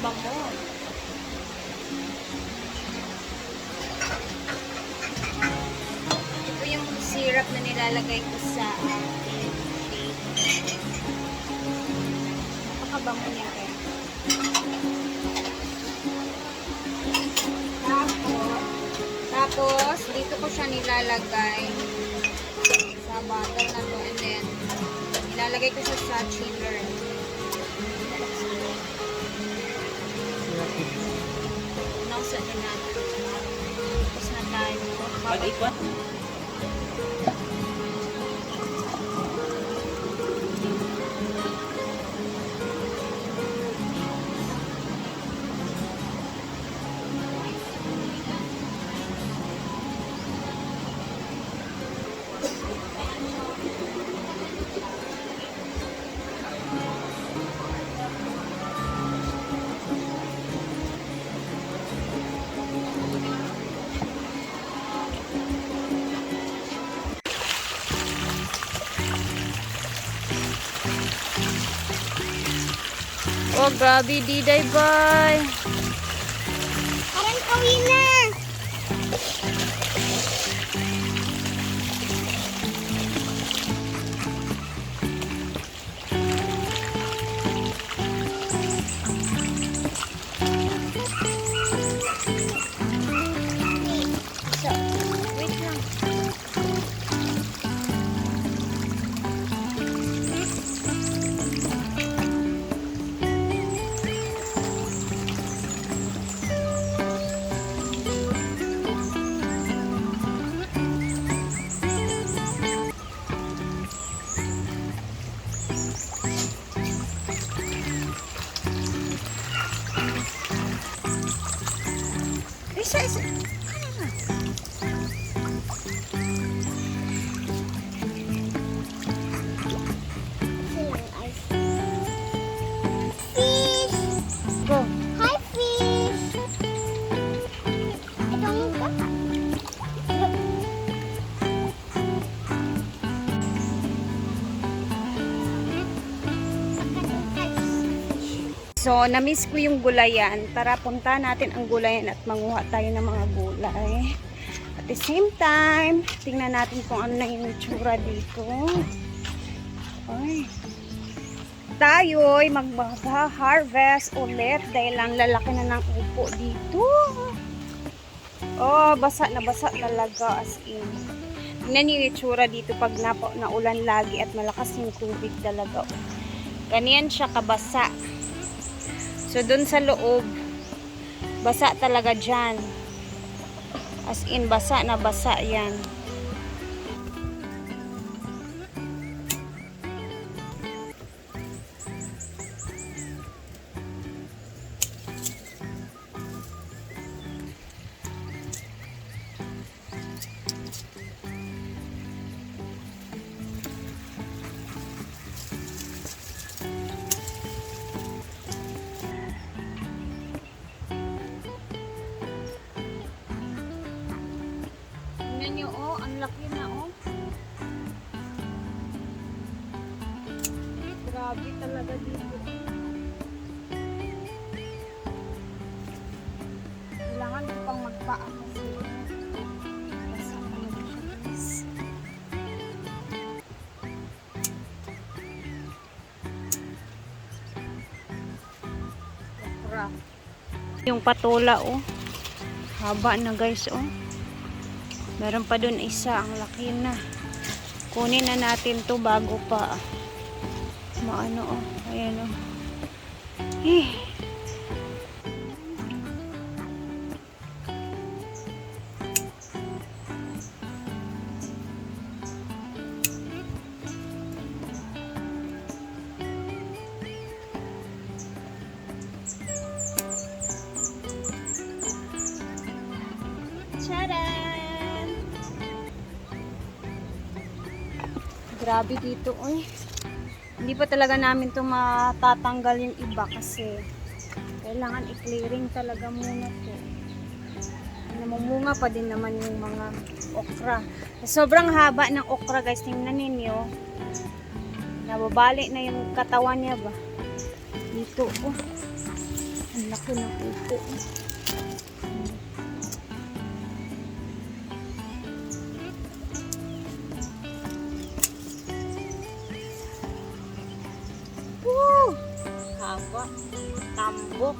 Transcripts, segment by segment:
Napakabango. Ito yung syrup na nilalagay ko sa ating shake. Napakabango niya kaya. Tapos, tapos, dito ko siya nilalagay sa bottle na to and then nilalagay ko siya sa chiller. Din natin. Tapos na tayo. Mag-ikot. Grabe, Diday, bye. Parang kawin na. Isa, isa. So, na-miss ko yung gulayan. Tara, punta natin ang gulayan at manguha tayo ng mga gulay. At the same time, tingnan natin kung ano na yung itsura dito. Ay. Tayo'y magha-harvest ulit dahil ang lalaki na ng upo dito. Oh, basa na basa talaga as in. Tingnan yung itsura dito pag napa, naulan lagi at malakas yung tubig talaga. Ganyan siya kabasa. So, dun sa loob, basa talaga dyan. As in, basa na basa yan. Tingnan nyo, oh, ang laki na, oh. Grabe talaga dito. Kailangan ko pang magpaano sila. Basta. Rough. Yung patola, oh. Haba na, guys, oh. Meron pa dun isa, ang laki na. Kunin na natin to bago pa maano oh. Ayan oh. Eh. Grabe dito, oy. Hindi pa talaga namin to matatanggal yung iba kasi kailangan i-clearing talaga muna to. namumunga pa din naman yung mga okra. Sobrang haba ng okra guys, tingnan ninyo. Nababali na yung katawan niya ba? Dito oh. Ang laki ng. Woo! Tambok.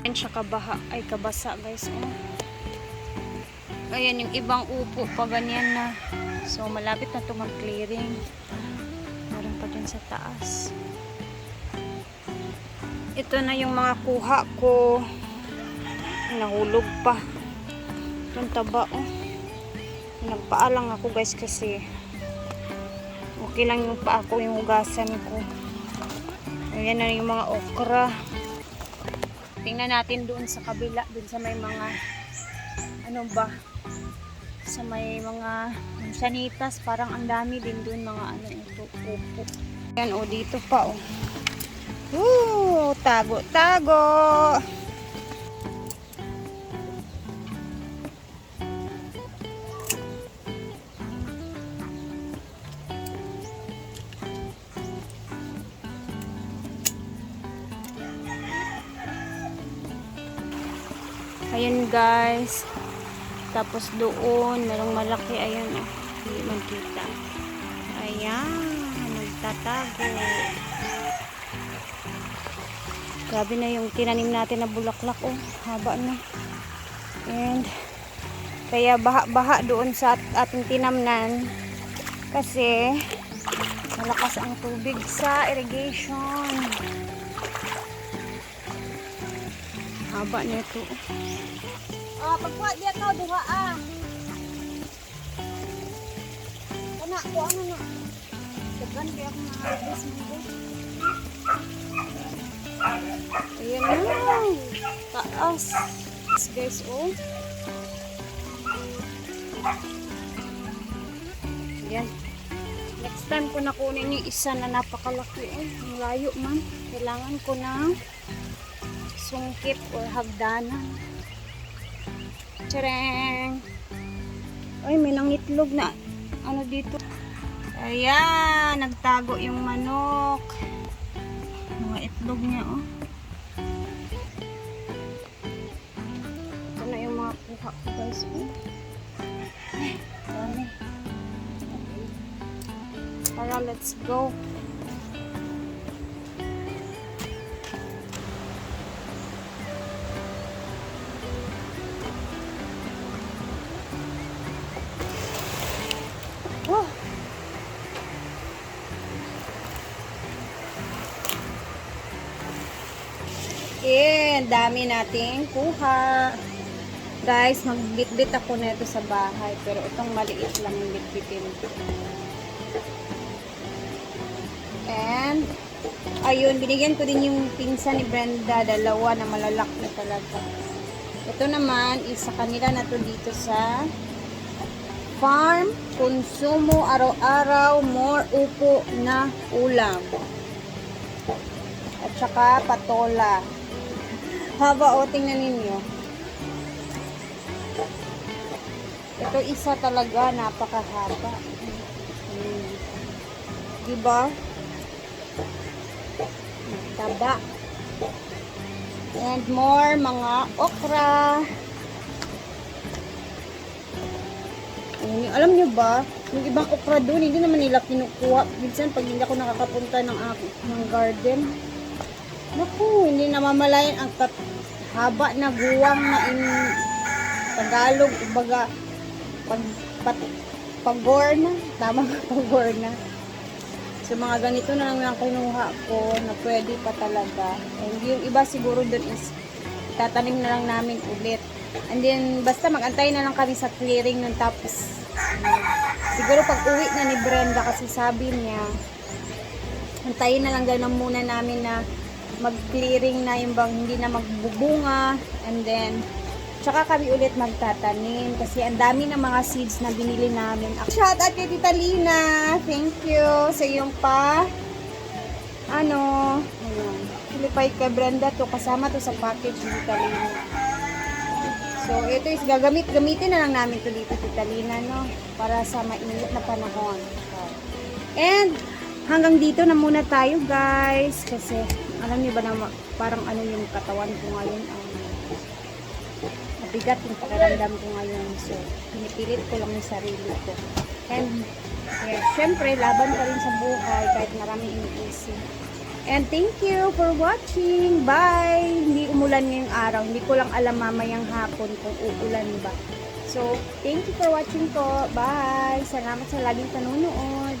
Ayan siya kabaha, ay kabasa guys. Oh. Ayan yung ibang upo pa ganyan na. So malapit na ito mag-clearing. Meron pa din sa taas. Ito na yung mga kuha ko. Nahulog pa. Itong taba oh. Nagpaalang ako guys kasi okay lang yung pa ako yung hugasan ko. Ayan na yung mga okra. Tingnan natin doon sa kabila, doon sa may mga ano ba? Sa may mga sanitas, parang ang dami din doon mga ano ito, upo. Yan o, dito pa o. Woo! Tago, tago! Ayan guys. Tapos doon, merong malaki. Ayan oh. Hindi man kita. Ayan. Nagtatago. Grabe na yung tinanim natin na bulaklak oh. Haba na. And kaya baha-baha doon sa at- ating tinamnan. Kasi malakas ang tubig sa irrigation. Haba nito. Ah, pagkuha diya ka duha ah. Kana ko ano na. Dagan kaya ako mo Taas. Yes, guys, oh. Ayan. Next time ko na kunin yung isa na napakalaki. Eh. Ang layo man. Kailangan ko ng sungkit or hagdanan. Tcharing! Ay, may nangitlog na. Ano dito? Ayan, nagtago yung manok. Mga itlog niya, oh. Na yung mga kuha ko, guys, dami. Tara, let's go. Oh. Eh, dami nating kuha. Guys, magbitbit ako na ito sa bahay. Pero itong maliit lang yung bitbitin. And, ayun, binigyan ko din yung pinsan ni Brenda. Dalawa na malalak na talaga. Ito naman, isa kanila na to dito sa farm, konsumo, araw-araw, more upo na ulam. At saka patola. Haba o, tingnan ninyo. Ito isa talaga, napakahaba. Hmm. Diba? Taba. And more mga okra. Alam nyo ba, yung ibang okra doon, hindi naman nila kinukuha. Minsan, pag hindi ako nakakapunta ng, ak- ng garden, naku, hindi namamalayan ang haba na guwang na in Tagalog, ubaga, pag, pat, pagorna, tama ba pagorna? So, mga ganito na lang yung kinuha ko na pwede pa talaga. And yung iba siguro doon is tatanim na lang namin ulit. And then, basta magantay na lang kami sa clearing nun tapos siguro pag uwi na ni Brenda kasi sabi niya antayin na lang na muna namin na mag-clearing na yung bang hindi na magbubunga and then tsaka kami ulit magtatanim kasi ang dami ng mga seeds na binili namin. Shout out kay Tita Lina. Thank you sa iyong pa ano, ayun. Filipay kay Brenda to kasama to sa package ni Tita Lina. So, ito is gagamit, gamitin na lang namin to dito, Tita Lina, no? Para sa mainit na panahon. And, hanggang dito na muna tayo, guys. Kasi, alam niyo ba na parang ano yung katawan ko ngayon, um, mabigat yung pakiramdam ko ngayon. So, pinipilit ko lang yung sarili ko. And, yeah, syempre, laban pa rin sa buhay kahit maraming iniisip. And thank you for watching. Bye! Hindi umulan ngayong araw. Hindi ko lang alam mamayang hapon kung uulan ba. So, thank you for watching po. Bye! Salamat sa laging panonood.